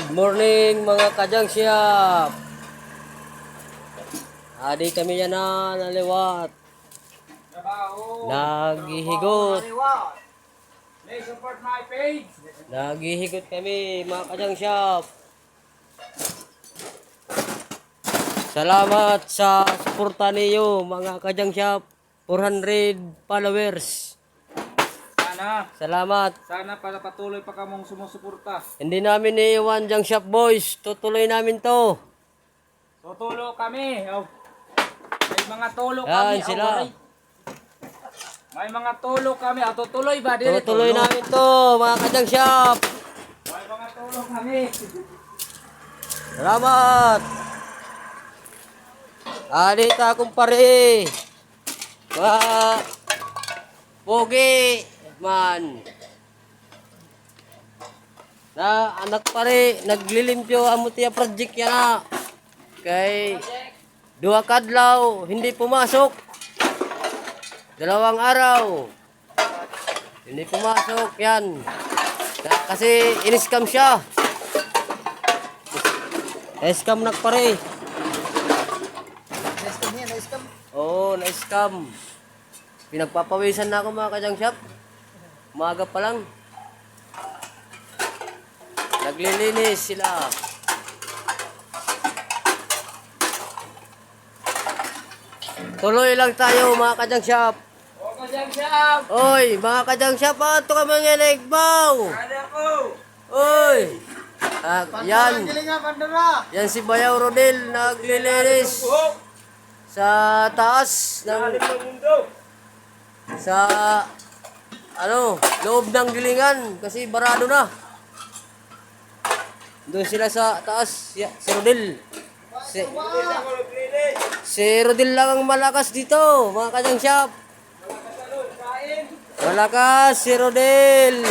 Good morning mga kajang siyap. Adi kami yan na naliwat. Page. Naghihigot kami mga kajang siyap. Salamat sa suporta niyo mga kajang siyap. 400 followers. Sana, Salamat. sana para patuloy pa kamong sumusuporta. Hindi namin iiwan Jang Shop Boys. Tutuloy namin to. Tutulo kami. Oh. May mga tulo Yan, kami. sila. Oh, may mga tulo kami. Ah, tutuloy ba? Dili, Tutuloy tulo. namin to mga kajang shop. May mga tulo kami. Salamat. Alita kumpare. Mga pogi man. Na anak pare naglilimpyo amo tiya project yan na. Kay duha kadlaw hindi pumasok. Dalawang araw. Hindi pumasok yan. Ka- Kasi in-scam siya. Na-scam na pare. Na-scam yan, na-scam. Oo, na-scam. Pinagpapawisan na ako mga kajang shop. Umaga pa lang. Naglilinis sila. Tuloy lang tayo mga kajang shop. O, kadyang siyam. Oy, mga kajang shop, ato ka mga legbaw. Kada ko. Oy. Ah, yan. Yan si Bayaw Rodel naglilinis sa taas ng sa ano, loob ng gilingan kasi barado na. Doon sila sa taas, si, si Rodel. Si, si Rodel lang ang malakas dito, mga kanyang shop. Malakas si Rodel.